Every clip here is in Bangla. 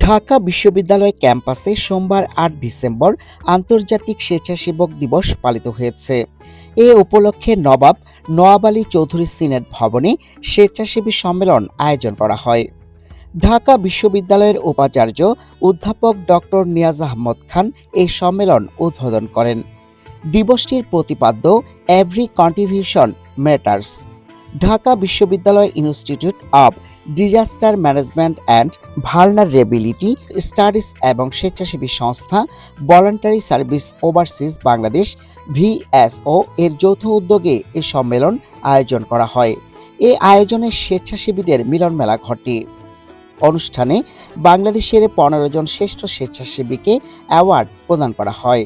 ঢাকা বিশ্ববিদ্যালয় ক্যাম্পাসে সোমবার আট ডিসেম্বর আন্তর্জাতিক স্বেচ্ছাসেবক দিবস পালিত হয়েছে। এ উপলক্ষে নবাব নওয়াব আলী চৌধুরী সিনেট ভবনে স্বেচ্ছাসেবী সম্মেলন আয়োজন করা হয়। ঢাকা বিশ্ববিদ্যালয়ের উপাচার্য অধ্যাপক ডক্টর নিয়াজ আহমদ খান এই সম্মেলন উদ্বোধন করেন। দিবসটির প্রতিপাদ্য এভরি কন্ট্রিবিউশন ম্যাটার্স। ঢাকা বিশ্ববিদ্যালয় institute of disaster management and vulnerability studies এবং স্বেচ্ছাসেবী সংস্থা voluntary service overseas Bangladesh VSO এর যৌথ উদ্যোগে এ সম্মেলন আয়োজন করা হয়। এ আয়োজনে স্বেচ্ছাসেবীদের মিলন মেলা ঘটে। অনুষ্ঠানে বাংলাদেশের পনেরো জন শ্রেষ্ঠ স্বেচ্ছাসেবীকে অ্যাওয়ার্ড প্রদান করা হয়।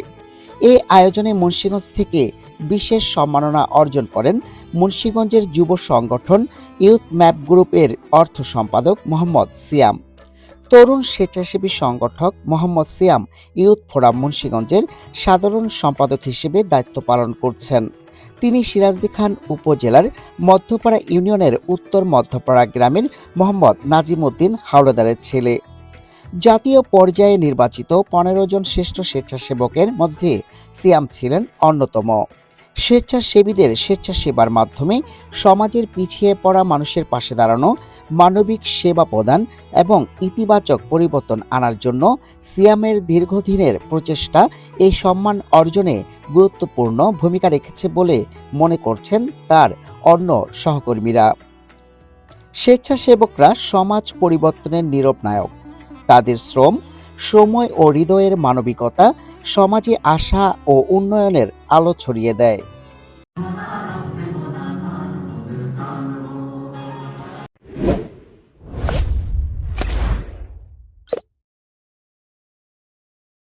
এ আয়োজনে মুন্সিগঞ্জ থেকে বিশেষ সম্মাননা অর্জন করেন মুন্সিগঞ্জের যুব সংগঠন ইউথ ম্যাপ গ্রুপের অর্থ সম্পাদক মোহাম্মদ সিয়াম। তরুণ স্বেচ্ছাসেবী সংগঠক মোহাম্মদ সিয়াম ইউথ ফোরাম মুন্সিগঞ্জের সাধারণ সম্পাদক হিসেবে দায়িত্ব পালন করছেন। তিনি সিরাজদি খান উপজেলার মধ্যপাড়া ইউনিয়নের উত্তর মধ্যপাড়া গ্রামের মোহাম্মদ নাজিম উদ্দিন হাওলাদারের ছেলে। জাতীয় পর্যায়ে নির্বাচিত পনেরো জন শ্রেষ্ঠ স্বেচ্ছাসেবকের মধ্যে সিয়াম ছিলেন অন্যতম। স্বেচ্ছাসেবীদের স্বেচ্ছাসেবার মাধ্যমে সমাজের পিছিয়ে পড়া মানুষের পাশে দাঁড়ানো, মানবিক সেবা প্রদান এবং ইতিবাচক পরিবর্তন আনার জন্য সিয়ামের দীর্ঘদিনের প্রচেষ্টা এই সম্মান অর্জনে গুরুত্বপূর্ণ ভূমিকা রেখেছে বলে মনে করছেন তার অন্য সহকর্মীরা। স্বেচ্ছাসেবকরা সমাজ পরিবর্তনের নীরব নায়ক। তাদের শ্রম সময় ও হৃদয়ের মানবিকতা সমাজে আশা ও উন্নয়নের আলো ছড়িয়ে দেয়।